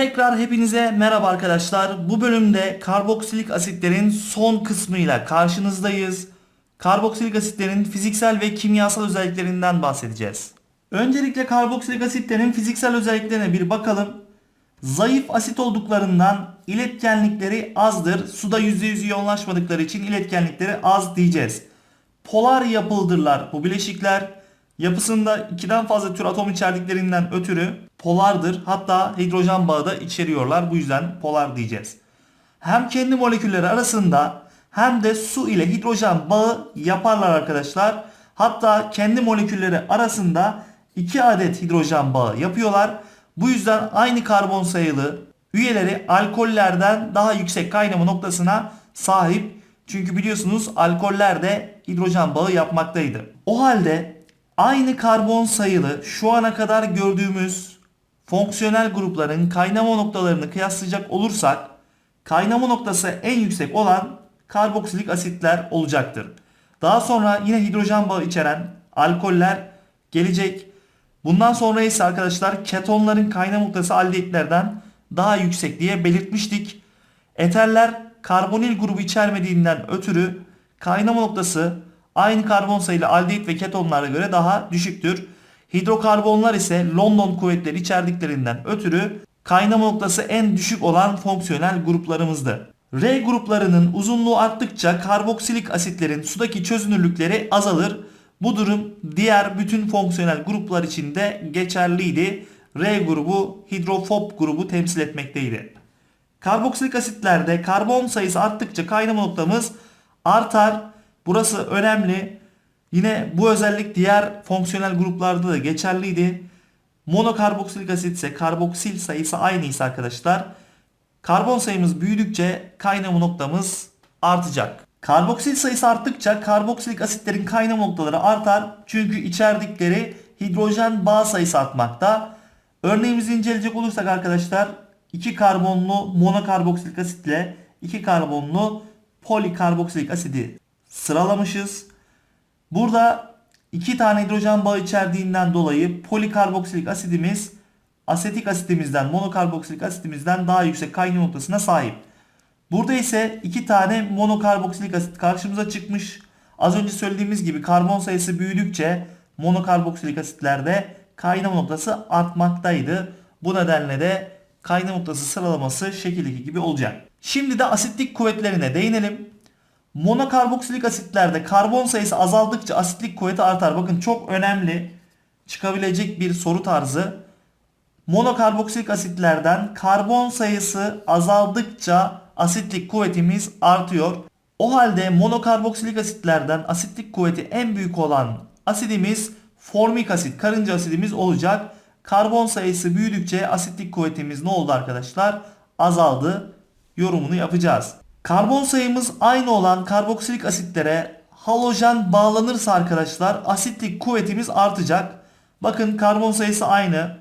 Tekrar hepinize merhaba arkadaşlar. Bu bölümde karboksilik asitlerin son kısmıyla karşınızdayız. Karboksilik asitlerin fiziksel ve kimyasal özelliklerinden bahsedeceğiz. Öncelikle karboksilik asitlerin fiziksel özelliklerine bir bakalım. Zayıf asit olduklarından iletkenlikleri azdır. Suda %100 iyonlaşmadıkları için iletkenlikleri az diyeceğiz. Polar yapıldırlar bu bileşikler. Yapısında ikiden fazla tür atom içerdiklerinden ötürü polardır. Hatta hidrojen bağı da içeriyorlar. Bu yüzden polar diyeceğiz. Hem kendi molekülleri arasında hem de su ile hidrojen bağı yaparlar arkadaşlar. Hatta kendi molekülleri arasında 2 adet hidrojen bağı yapıyorlar. Bu yüzden aynı karbon sayılı üyeleri alkollerden daha yüksek kaynama noktasına sahip. Çünkü biliyorsunuz alkoller de hidrojen bağı yapmaktaydı. O halde aynı karbon sayılı şu ana kadar gördüğümüz fonksiyonel grupların kaynama noktalarını kıyaslayacak olursak kaynama noktası en yüksek olan karboksilik asitler olacaktır. Daha sonra yine hidrojen bağı içeren alkoller gelecek. Bundan sonra ise arkadaşlar ketonların kaynama noktası aldehitlerden daha yüksek diye belirtmiştik. Eterler karbonil grubu içermediğinden ötürü kaynama noktası aynı karbon sayılı aldehit ve ketonlara göre daha düşüktür. Hidrokarbonlar ise London kuvvetleri içerdiklerinden ötürü kaynama noktası en düşük olan fonksiyonel gruplarımızdı. R gruplarının uzunluğu arttıkça karboksilik asitlerin sudaki çözünürlükleri azalır. Bu durum diğer bütün fonksiyonel gruplar için de geçerliydi. R grubu hidrofob grubu temsil etmekteydi. Karboksilik asitlerde karbon sayısı arttıkça kaynama noktamız artar. Burası önemli. Yine bu özellik diğer fonksiyonel gruplarda da geçerliydi. Monokarboksilik asit ise karboksil sayısı aynı ise arkadaşlar. Karbon sayımız büyüdükçe kaynama noktamız artacak. Karboksil sayısı arttıkça karboksilik asitlerin kaynama noktaları artar. Çünkü içerdikleri hidrojen bağ sayısı artmakta. Örneğimizi inceleyecek olursak arkadaşlar 2 karbonlu monokarboksilik asitle 2 karbonlu polikarboksilik asidi sıralamışız. Burada 2 tane hidrojen bağı içerdiğinden dolayı polikarboksilik asidimiz asetik asitimizden monokarboksilik asitimizden daha yüksek kaynama noktasına sahip. Burada ise 2 tane monokarboksilik asit karşımıza çıkmış. Az önce söylediğimiz gibi karbon sayısı büyüdükçe monokarboksilik asitlerde kaynama noktası artmaktaydı. Bu nedenle de kaynama noktası sıralaması şekildeki gibi olacak. Şimdi de asitlik kuvvetlerine değinelim. Monokarboksilik asitlerde karbon sayısı azaldıkça asitlik kuvveti artar. Bakın çok önemli çıkabilecek bir soru tarzı. Monokarboksilik asitlerden karbon sayısı azaldıkça asitlik kuvvetimiz artıyor. O halde monokarboksilik asitlerden asitlik kuvveti en büyük olan asidimiz formik asit, karınca asidimiz olacak. Karbon sayısı büyüdükçe asitlik kuvvetimiz ne oldu arkadaşlar? Azaldı. Yorumunu yapacağız. Karbon sayımız aynı olan karboksilik asitlere halojen bağlanırsa arkadaşlar asitlik kuvvetimiz artacak. Bakın karbon sayısı aynı.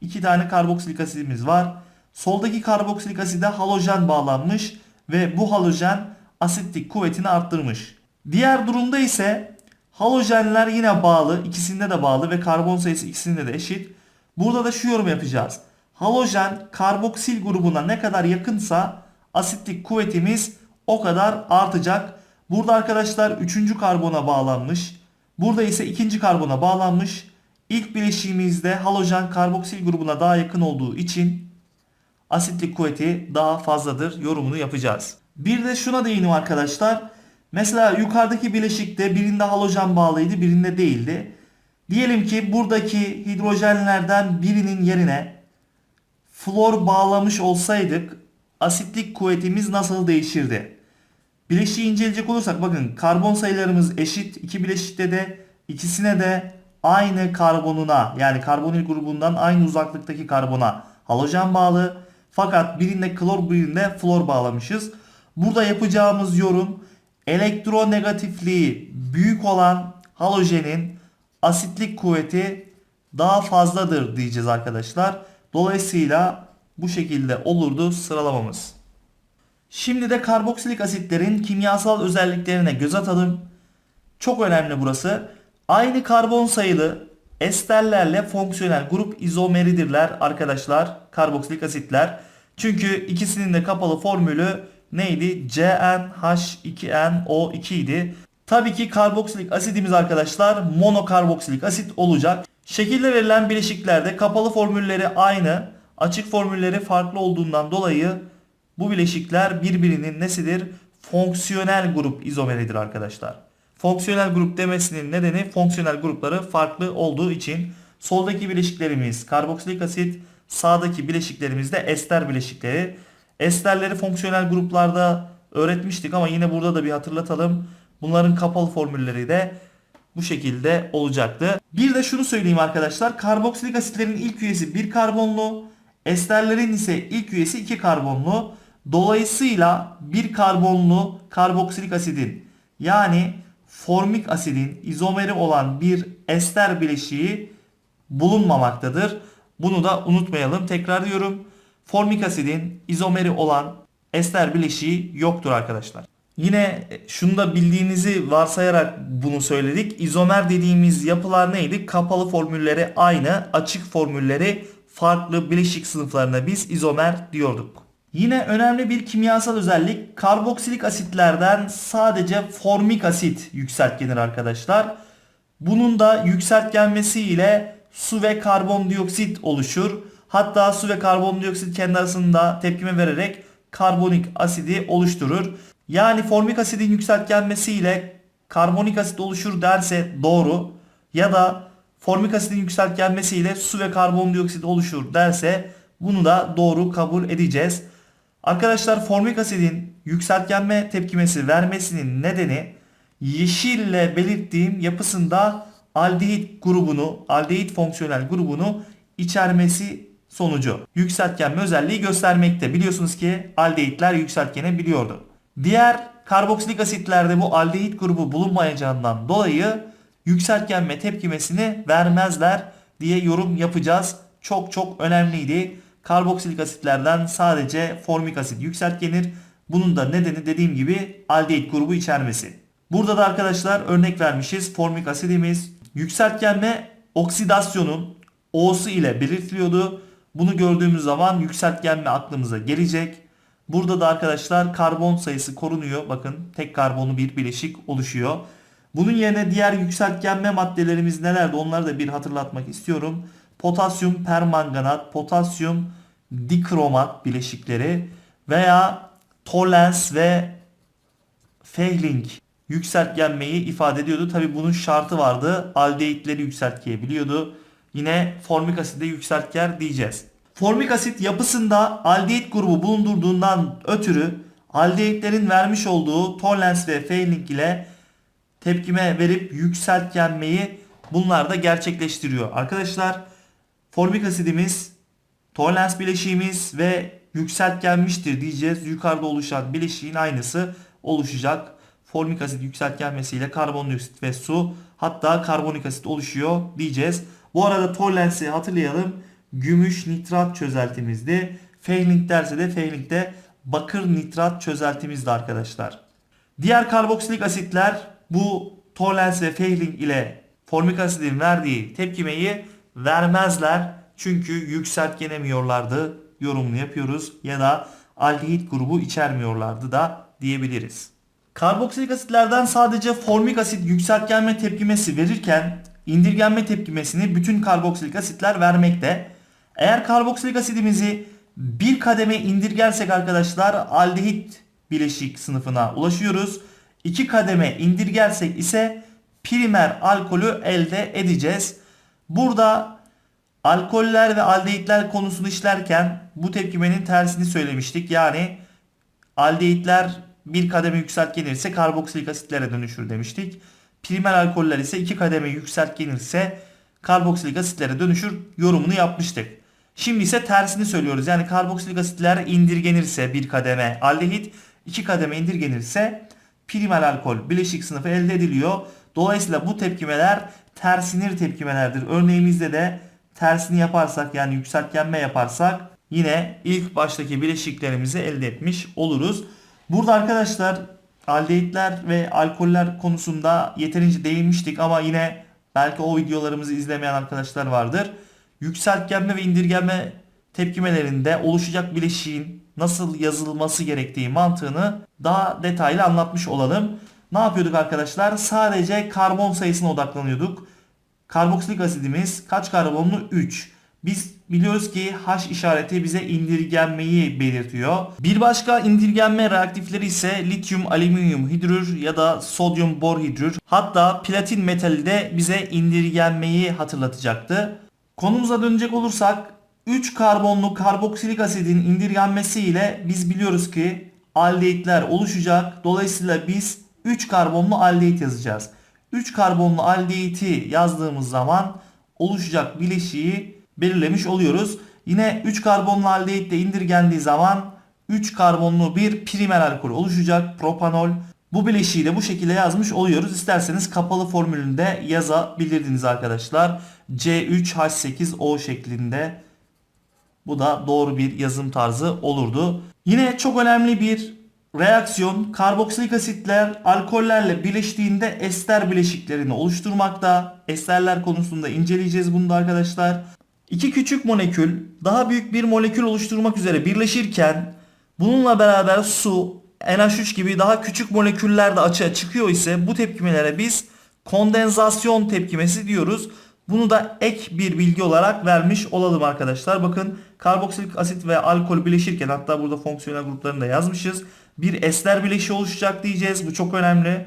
2 tane karboksilik asidimiz var. Soldaki karboksilik aside halojen bağlanmış ve bu halojen asitlik kuvvetini arttırmış. Diğer durumda ise halojenler yine bağlı. ikisinde de bağlı ve karbon sayısı ikisinde de eşit. Burada da şu yorum yapacağız. Halojen karboksil grubuna ne kadar yakınsa asitlik kuvvetimiz o kadar artacak. Burada arkadaşlar 3. karbona bağlanmış. Burada ise 2. karbona bağlanmış. İlk bileşiğimizde halojen karboksil grubuna daha yakın olduğu için asitlik kuvveti daha fazladır yorumunu yapacağız. Bir de şuna değinim arkadaşlar. Mesela yukarıdaki bileşikte birinde halojen bağlıydı birinde değildi. Diyelim ki buradaki hidrojenlerden birinin yerine flor bağlamış olsaydık asitlik kuvvetimiz nasıl değişirdi? Bileşiği inceleyecek olursak bakın karbon sayılarımız eşit. iki bileşikte de ikisine de aynı karbonuna yani karbonil grubundan aynı uzaklıktaki karbona halojen bağlı. Fakat birinde klor birinde flor bağlamışız. Burada yapacağımız yorum elektronegatifliği büyük olan halojenin asitlik kuvveti daha fazladır diyeceğiz arkadaşlar. Dolayısıyla bu şekilde olurdu sıralamamız. Şimdi de karboksilik asitlerin kimyasal özelliklerine göz atalım. Çok önemli burası. Aynı karbon sayılı esterlerle fonksiyonel grup izomeridirler arkadaşlar karboksilik asitler. Çünkü ikisinin de kapalı formülü neydi? CnH2nO2 idi. Tabii ki karboksilik asidimiz arkadaşlar monokarboksilik asit olacak. Şekilde verilen bileşiklerde kapalı formülleri aynı, açık formülleri farklı olduğundan dolayı bu bileşikler birbirinin nesidir? Fonksiyonel grup izomeridir arkadaşlar. Fonksiyonel grup demesinin nedeni fonksiyonel grupları farklı olduğu için soldaki bileşiklerimiz karboksilik asit, sağdaki bileşiklerimiz de ester bileşikleri. Esterleri fonksiyonel gruplarda öğretmiştik ama yine burada da bir hatırlatalım. Bunların kapalı formülleri de bu şekilde olacaktı. Bir de şunu söyleyeyim arkadaşlar. Karboksilik asitlerin ilk üyesi bir karbonlu, esterlerin ise ilk üyesi iki karbonlu. Dolayısıyla bir karbonlu karboksilik asidin yani formik asidin izomeri olan bir ester bileşiği bulunmamaktadır. Bunu da unutmayalım. Tekrar diyorum. Formik asidin izomeri olan ester bileşiği yoktur arkadaşlar. Yine şunu da bildiğinizi varsayarak bunu söyledik. İzomer dediğimiz yapılar neydi? Kapalı formülleri aynı, açık formülleri farklı bileşik sınıflarına biz izomer diyorduk. Yine önemli bir kimyasal özellik karboksilik asitlerden sadece formik asit yükseltgenir arkadaşlar. Bunun da yükseltgenmesi ile su ve karbondioksit oluşur. Hatta su ve karbondioksit kendi arasında tepkime vererek karbonik asidi oluşturur. Yani formik asidin yükseltgenmesi ile karbonik asit oluşur derse doğru ya da formik asidin yükseltgenmesi ile su ve karbondioksit oluşur derse bunu da doğru kabul edeceğiz. Arkadaşlar formik asidin yükseltgenme tepkimesi vermesinin nedeni yeşille belirttiğim yapısında aldehit grubunu, aldehit fonksiyonel grubunu içermesi sonucu yükseltgenme özelliği göstermekte. Biliyorsunuz ki aldehitler yükseltgenebiliyordu. Diğer karboksilik asitlerde bu aldehit grubu bulunmayacağından dolayı yükseltgenme tepkimesini vermezler diye yorum yapacağız. Çok çok önemliydi. Karboksilik asitlerden sadece formik asit yükseltgenir. Bunun da nedeni dediğim gibi aldehit grubu içermesi. Burada da arkadaşlar örnek vermişiz. Formik asidimiz yükseltgenme oksidasyonun O'su ile belirtiliyordu. Bunu gördüğümüz zaman yükseltgenme aklımıza gelecek. Burada da arkadaşlar karbon sayısı korunuyor. Bakın tek karbonlu bir bileşik oluşuyor. Bunun yerine diğer yükseltgenme maddelerimiz nelerdi onları da bir hatırlatmak istiyorum. Potasyum permanganat, potasyum dikromat bileşikleri veya tolens ve Fehling yükseltgenmeyi ifade ediyordu. Tabi bunun şartı vardı. Aldehitleri yükseltgeyebiliyordu. Yine formik aside yükseltger diyeceğiz. Formik asit yapısında aldehit grubu bulundurduğundan ötürü aldehitlerin vermiş olduğu Tollens ve Fehling ile tepkime verip yükseltgenmeyi bunlar da gerçekleştiriyor. Arkadaşlar formik asidimiz Tollens bileşiğimiz ve yükseltgenmiştir diyeceğiz. Yukarıda oluşan bileşiğin aynısı oluşacak. Formik asit yükseltgenmesiyle karbondioksit ve su hatta karbonik asit oluşuyor diyeceğiz. Bu arada Tollens'i hatırlayalım gümüş nitrat çözeltimizdi. Fehling derse de Fehling'de bakır nitrat çözeltimizdi arkadaşlar. Diğer karboksilik asitler bu Tollens ve Fehling ile formik asidin verdiği tepkimeyi vermezler. Çünkü yükseltgenemiyorlardı yorumunu yapıyoruz ya da aldehit grubu içermiyorlardı da diyebiliriz. Karboksilik asitlerden sadece formik asit yükseltgenme tepkimesi verirken indirgenme tepkimesini bütün karboksilik asitler vermekte. Eğer karboksilik asidimizi bir kademe indirgersek arkadaşlar aldehit bileşik sınıfına ulaşıyoruz. İki kademe indirgersek ise primer alkolü elde edeceğiz. Burada alkoller ve aldehitler konusunu işlerken bu tepkimenin tersini söylemiştik. Yani aldehitler bir kademe yükseltgenirse karboksilik asitlere dönüşür demiştik. Primer alkoller ise iki kademe yükseltgenirse karboksilik asitlere dönüşür yorumunu yapmıştık. Şimdi ise tersini söylüyoruz. Yani karboksilik asitler indirgenirse bir kademe aldehit, iki kademe indirgenirse primer alkol bileşik sınıfı elde ediliyor. Dolayısıyla bu tepkimeler tersinir tepkimelerdir. Örneğimizde de tersini yaparsak yani yükseltgenme yaparsak yine ilk baştaki bileşiklerimizi elde etmiş oluruz. Burada arkadaşlar aldehitler ve alkoller konusunda yeterince değinmiştik ama yine Belki o videolarımızı izlemeyen arkadaşlar vardır. Yükseltgenme ve indirgenme tepkimelerinde oluşacak bileşiğin nasıl yazılması gerektiği mantığını daha detaylı anlatmış olalım. Ne yapıyorduk arkadaşlar? Sadece karbon sayısına odaklanıyorduk. Karboksilik asidimiz kaç karbonlu? 3. Biz biliyoruz ki H işareti bize indirgenmeyi belirtiyor. Bir başka indirgenme reaktifleri ise lityum alüminyum hidrür ya da sodyum bor hidrür. Hatta platin metali de bize indirgenmeyi hatırlatacaktı. Konumuza dönecek olursak 3 karbonlu karboksilik asidin indirgenmesi ile biz biliyoruz ki aldehitler oluşacak. Dolayısıyla biz 3 karbonlu aldehit yazacağız. 3 karbonlu aldehiti yazdığımız zaman oluşacak bileşiği belirlemiş oluyoruz. Yine 3 karbonlu aldehit de indirgendiği zaman 3 karbonlu bir primer alkol oluşacak propanol. Bu bileşiği de bu şekilde yazmış oluyoruz. İsterseniz kapalı formülünde yazabilirdiniz arkadaşlar. C3H8O şeklinde. Bu da doğru bir yazım tarzı olurdu. Yine çok önemli bir reaksiyon karboksilik asitler alkollerle birleştiğinde ester bileşiklerini oluşturmakta. Esterler konusunda inceleyeceğiz bunu da arkadaşlar. İki küçük molekül daha büyük bir molekül oluşturmak üzere birleşirken bununla beraber su, NH3 gibi daha küçük moleküller de açığa çıkıyor ise bu tepkimelere biz kondensasyon tepkimesi diyoruz. Bunu da ek bir bilgi olarak vermiş olalım arkadaşlar. Bakın karboksilik asit ve alkol bileşirken hatta burada fonksiyonel gruplarını da yazmışız. Bir ester bileşiği oluşacak diyeceğiz. Bu çok önemli.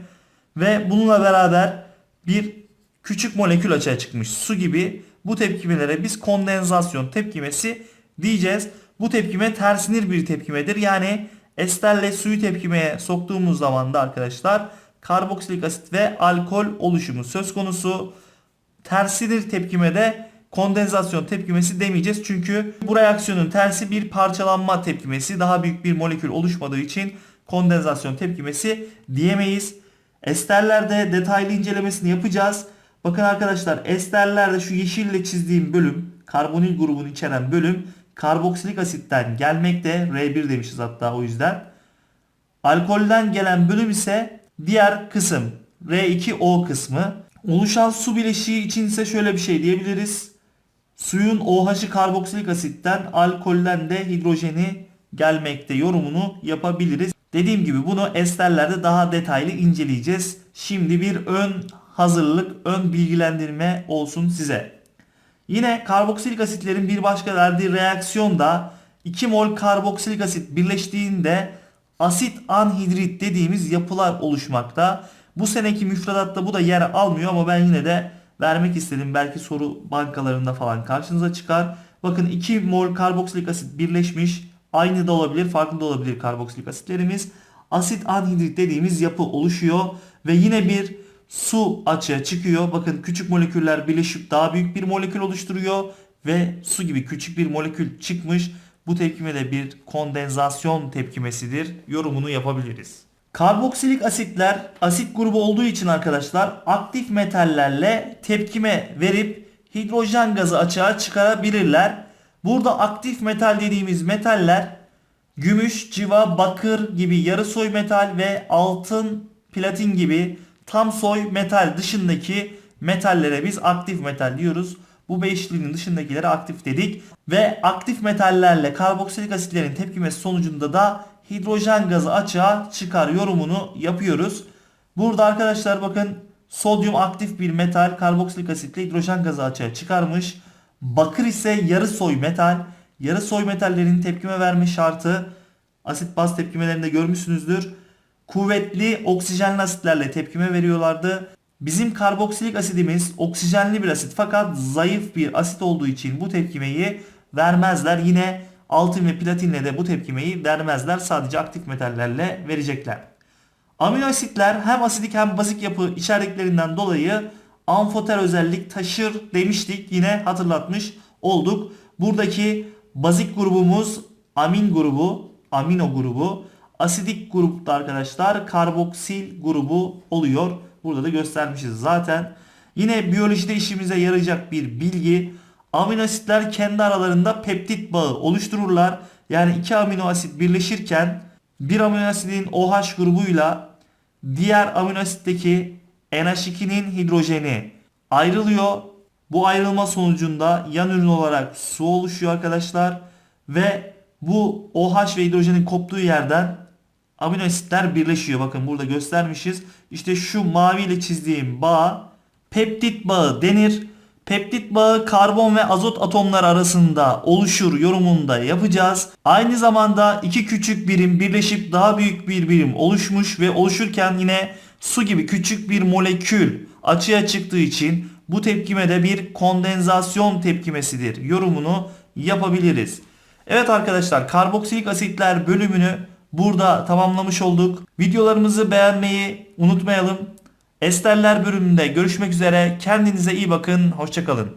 Ve bununla beraber bir küçük molekül açığa çıkmış. Su gibi bu tepkimelere biz kondensasyon tepkimesi diyeceğiz. Bu tepkime tersinir bir tepkimedir. Yani esterle suyu tepkimeye soktuğumuz zaman da arkadaşlar karboksilik asit ve alkol oluşumu söz konusu. Tersidir tepkimede kondensasyon tepkimesi demeyeceğiz. Çünkü bu reaksiyonun tersi bir parçalanma tepkimesi. Daha büyük bir molekül oluşmadığı için kondensasyon tepkimesi diyemeyiz. Esterlerde detaylı incelemesini yapacağız. Bakın arkadaşlar esterlerde şu yeşille çizdiğim bölüm karbonil grubunu içeren bölüm karboksilik asitten gelmekte. R1 demişiz hatta o yüzden. Alkolden gelen bölüm ise diğer kısım. R2O kısmı. Oluşan su bileşiği için ise şöyle bir şey diyebiliriz. Suyun OH'ı karboksilik asitten, alkolden de hidrojeni gelmekte yorumunu yapabiliriz. Dediğim gibi bunu esterlerde daha detaylı inceleyeceğiz. Şimdi bir ön hazırlık, ön bilgilendirme olsun size. Yine karboksilik asitlerin bir başka verdiği reaksiyonda 2 mol karboksilik asit birleştiğinde asit anhidrit dediğimiz yapılar oluşmakta. Bu seneki müfredatta bu da yer almıyor ama ben yine de vermek istedim. Belki soru bankalarında falan karşınıza çıkar. Bakın 2 mol karboksilik asit birleşmiş. Aynı da olabilir, farklı da olabilir karboksilik asitlerimiz. Asit anhidrit dediğimiz yapı oluşuyor ve yine bir su açığa çıkıyor. Bakın küçük moleküller birleşip daha büyük bir molekül oluşturuyor ve su gibi küçük bir molekül çıkmış. Bu tepkime de bir kondensasyon tepkimesidir. Yorumunu yapabiliriz. Karboksilik asitler asit grubu olduğu için arkadaşlar aktif metallerle tepkime verip hidrojen gazı açığa çıkarabilirler. Burada aktif metal dediğimiz metaller gümüş, civa, bakır gibi yarı soy metal ve altın, platin gibi tam soy metal dışındaki metallere biz aktif metal diyoruz. Bu beşlinin dışındakilere aktif dedik. Ve aktif metallerle karboksilik asitlerin tepkimesi sonucunda da hidrojen gazı açığa çıkar yorumunu yapıyoruz. Burada arkadaşlar bakın sodyum aktif bir metal karboksilik asitle hidrojen gazı açığa çıkarmış. Bakır ise yarı soy metal. Yarı soy metallerin tepkime verme şartı asit baz tepkimelerinde görmüşsünüzdür. Kuvvetli oksijenli asitlerle tepkime veriyorlardı. Bizim karboksilik asidimiz oksijenli bir asit fakat zayıf bir asit olduğu için bu tepkimeyi vermezler. Yine altın ve platinle de bu tepkimeyi vermezler. Sadece aktif metallerle verecekler. Amino asitler hem asidik hem bazik yapı içerdiklerinden dolayı amfoter özellik taşır demiştik. Yine hatırlatmış olduk. Buradaki bazik grubumuz amin grubu, amino grubu. Asidik grupta arkadaşlar karboksil grubu oluyor. Burada da göstermişiz zaten. Yine biyolojide işimize yarayacak bir bilgi. Amino asitler kendi aralarında peptit bağı oluştururlar. Yani iki amino asit birleşirken bir amino asidin OH grubuyla diğer amino asitteki NH2'nin hidrojeni ayrılıyor. Bu ayrılma sonucunda yan ürün olarak su oluşuyor arkadaşlar. Ve bu OH ve hidrojenin koptuğu yerden amino asitler birleşiyor. Bakın burada göstermişiz. İşte şu maviyle çizdiğim bağ peptit bağı denir. Peptit bağı karbon ve azot atomları arasında oluşur yorumunda yapacağız. Aynı zamanda iki küçük birim birleşip daha büyük bir birim oluşmuş ve oluşurken yine su gibi küçük bir molekül açığa çıktığı için bu tepkime de bir kondensasyon tepkimesidir yorumunu yapabiliriz. Evet arkadaşlar karboksilik asitler bölümünü burada tamamlamış olduk. Videolarımızı beğenmeyi unutmayalım. Esterler bölümünde görüşmek üzere. Kendinize iyi bakın. Hoşçakalın.